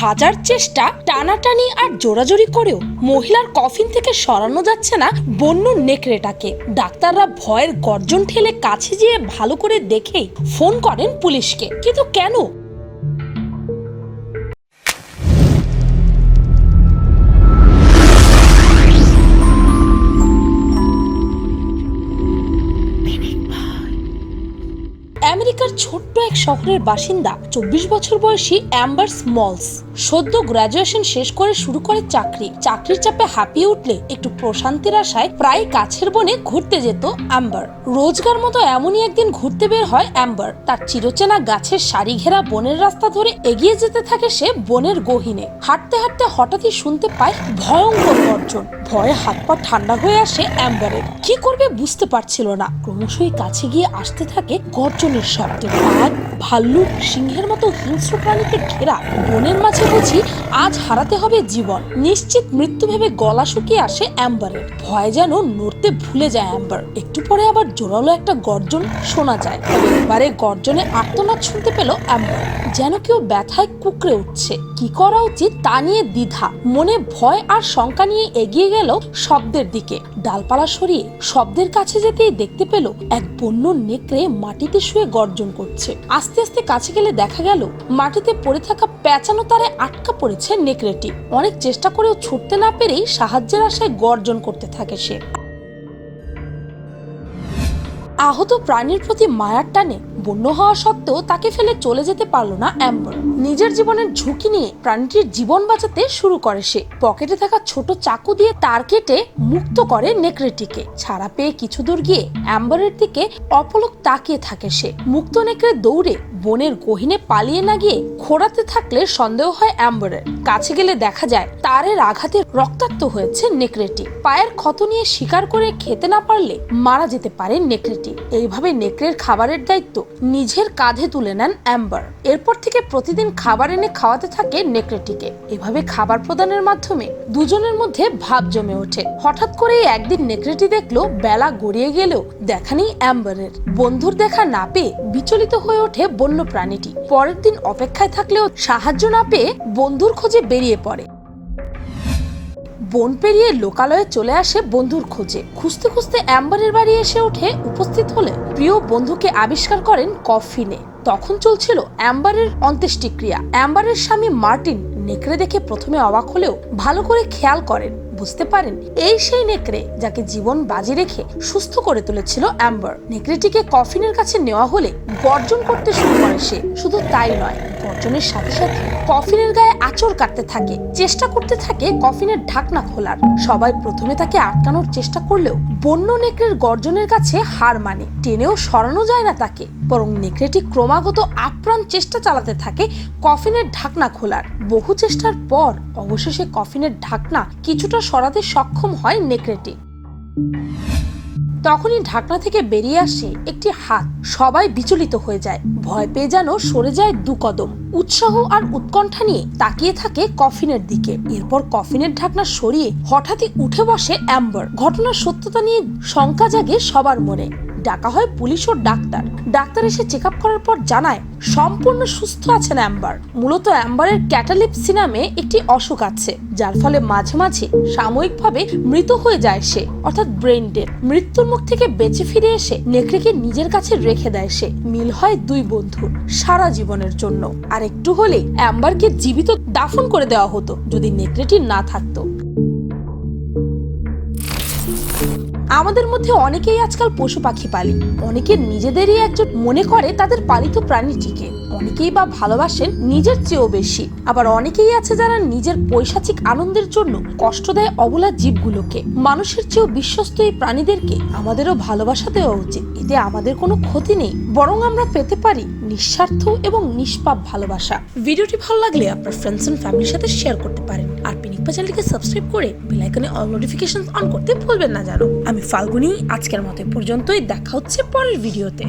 হাজার চেষ্টা টানাটানি আর জোরাজোরি করেও মহিলার কফিন থেকে সরানো যাচ্ছে না বন্য নেকড়েটাকে। ডাক্তাররা ভয়ের গর্জন ঠেলে কাছে যেয়ে ভালো করে দেখেই ফোন করেন পুলিশকে। কিন্তু কেন? ছোট্ট এক শহরের বাসিন্দা, চব্বিশ বছর বয়সী অ্যাম্বার স্মলস। সদ্য গ্রাজুয়েশন শেষ করে শুরু করে চাকরি। চাকরির চাপে হাঁপিয়ে উঠলে একটু প্রশান্তির আশায় প্রায় কাছের বনে ঘুরতে যেত অ্যাম্বার। রোজগার মতো এমনই একদিন ঘুরতে বের হয় অ্যাম্বার। তার চিরচেনা গাছের সারি ঘেরা বনের রাস্তা ধরে এগিয়ে যেতে থাকে সে বনের গহিনে। হাঁটতে হাঁটতে হঠাৎই শুনতে পায় ভয়ঙ্কর গর্জন। ভয়ে হাত পা ঠান্ডা হয়ে আসে অ্যাম্বারের। কি করবে বুঝতে পারছিল না। ক্রমশই কাছে গিয়ে আসতে থাকে গর্জনের শব্দ। ভাল্লুক সিংহের মতো হিংস্র প্রাণীতে ঘেরা বনের মাঝে বুঝি আজ হারাতে হবে জীবন। নিশ্চিত মৃত্যু ভেবে গলা শুকিয়ে আসে অ্যাম্বারের। ভয় যেন নড়তে ভুলে যায় অ্যাম্বার। একটু পরে আবার জোরালো একটা গর্জন শোনা যায়। তবে এবারে গর্জনে আর্তনাদ শুনতে পেল অ্যাম্বার। যেন কেউ ব্যথায় কুকড়ে উঠছে। কি করা উচিত তা নিয়ে দ্বিধা। মনে ভয় আর শঙ্কা নিয়ে এগিয়ে গেল শব্দের দিকে। ডালপালা সরিয়ে শব্দের কাছে যেতেই দেখতে পেল এক বন্য নেকড়ে মাটিতে শুয়ে গর্জন করছে। আস্তে আস্তে কাছে গেলে দেখা গেল, মাটিতে পড়ে থাকা পেঁচানো তারে আটকা পড়েছে। নেকড়েটি। অনেক চেষ্টা করেও ছুটতে না পেরেই সাহায্যের আশায় গর্জন করতে থাকে সে। আহত প্রাণীর প্রতি মায়ার টানে বন্য হওয়া সত্ত্বেও তাকে ফেলে চলে যেতে পারল না অ্যাম্বার। নিজের জীবনের ঝুঁকি নিয়ে প্রাণীটির জীবন বাঁচাতে শুরু করে সে। পকেটে থাকা ছোট চাকু দিয়ে তার কেটে মুক্ত করে নেকড়েটিকে। ছাড়া পেয়ে কিছু দূর গিয়ে অ্যাম্বারের দিকে অপলক তাকিয়ে থাকে সে। মুক্ত নেকড়ে দৌড়ে বনের গহিনে পালিয়ে না গিয়ে খোড়াতে থাকলে সন্দেহ হয় অ্যাম্বারের। কাছে গেলে দেখা যায় তারের আঘাতে রক্তাক্ত হয়েছে নেকড়েটি। পায়ের ক্ষত নিয়ে শিকার করে খেতে না পারলে মারা যেতে পারে নেকড়েটি। এইভাবে নেকড়ের খাবারের দায়িত্ব নিজের কাঁধে তুলে নেন অ্যাম্বার। এরপর থেকে প্রতিদিন খাবার এনে খাওয়াতে থাকে নেকড়েটিকে। এভাবে খাবার প্রদানের মাধ্যমে দুজনের মধ্যে ভাব জমে ওঠে। হঠাৎ করেই একদিন নেকড়েটি দেখল, বেলা গড়িয়ে গেলেও দেখা নেই অ্যাম্বারের। বন্ধুর দেখা না পেয়ে বিচলিত হয়ে ওঠে বন্য প্রাণীটি পরের দিন অপেক্ষায় থাকলেও সাহায্য না পেয়ে বন্ধুর খোঁজে বেরিয়ে পড়ে। বন পেরিয়ে লোকালয়ে চলে আসে বন্ধুর খোঁজে। খুঁজতে খুঁজতে অ্যাম্বারের বাড়ি এসে উঠে উপস্থিত হলে প্রিয় বন্ধুকে আবিষ্কার করেন কফিনে। তখন চলছিল অ্যাম্বারের অন্ত্যেষ্টিক্রিয়া। অ্যাম্বারের স্বামী মার্টিন নেকড়ে দেখে প্রথমে অবাক হলেও ভালো করে খেয়াল করেন, বুঝতে পারেন। এই সেই নেকড়ে যাকে জীবন বাজি রেখে সুস্থ করে তুলেছিল অ্যাম্বার। নেকড়েটিকে কফিনের কাছে নেওয়া হলে গর্জন করতে শুরু করে সে। শুধু তাই নয়, গর্জনের সাথে সাথে কফিনের গায়ে আঁচড় কাটতে থাকে, চেষ্টা করতে থাকে কফিনের ঢাকনা খোলার। সবাই প্রথমে তাকে আটকানোর চেষ্টা করলেও বন্য নেকড়ের গর্জনের কাছে হার মানে। টেনেও সরানো যায় না তাকে, বরং নেকড়েটি ক্রমাগত আপ্রাণ চেষ্টা চালাতে থাকে কফিনের ঢাকনা খোলার। বহু চেষ্টার পর অবশেষে কফিনের ঢাকনা কিছুটা সরাতে সক্ষম হয় নেকড়েটি। তখনই ঢাকনা থেকে বেরিয়ে আসে একটি হাত। সবাই বিচলিত হয়ে যায়। ভয় পেয়ে যেন সরে যায় দু কদম। উৎসাহ আর উৎকণ্ঠা নিয়ে তাকিয়ে থাকে কফিনের দিকে। এরপর কফিনের ঢাকনা সরিয়ে হঠাৎই উঠে বসে অ্যাম্বার। ঘটনার সত্যতা নিয়ে শঙ্কা জাগে সবার মনে। ডাকা হয় পুলিশ ও ডাক্তার। ডাক্তার এসে চেক করার পর জানায়, সম্পূর্ণ সুস্থ আছেন অ্যাম্বার। মূলত অ্যাম্বারের ক্যাটালিপসি নামে একটি অসুখ আছে, যার ফলে মাঝে মাঝে সাময়িকভাবে মৃত হয়ে যায় সে, অর্থাৎ ব্রেন ডেড মৃত্যুর মুখ থেকে বেঁচে ফিরে এসে নেকড়েকে নিজের কাছে রেখে দেয় সে। মিল হয় দুই বন্ধুর সারা জীবনের জন্য। আর একটু হলে অ্যাম্বারকে জীবিত দাফন করে দেওয়া হতো, যদি নেকড়েটি না থাকতো। আমাদের মধ্যে অনেকেই আজকাল পশু পাখি পালি। অনেকে নিজেদেরই একজন মনে করে তাদের পালিত প্রাণীটিকে অনেকেই বা ভালোবাসেন নিজের চেয়েও বেশি। আবার অনেকেই আছে যারা নিজের পৈশাচিক আনন্দের জন্য কষ্ট দেয় অবলা জীবগুলোকে। মানুষের চেয়েও বিশ্বস্ত এই প্রাণীদেরকে আমাদেরও ভালোবাসা দেওয়া উচিত। এতে আমাদের কোনো ক্ষতি নেই। বরং আমরা পেতে পারি নিঃস্বার্থ এবং নিষ্পাপ ভালোবাসা। ভিডিওটি ভালো লাগলে আপনার ফ্রেন্ডস এন্ড ফ্যামিলির সাথে শেয়ার করতে পারেন। পিনিকপা চ্যানেলকে সাবস্ক্রাইব করে বেল আইকনে অল নোটিফিকেশন অন করতে ভুলবেন না জানো। আমি ফাল্গুনি, আজকের মতো পর্যন্তই, দেখা হচ্ছে পরের ভিডিওতে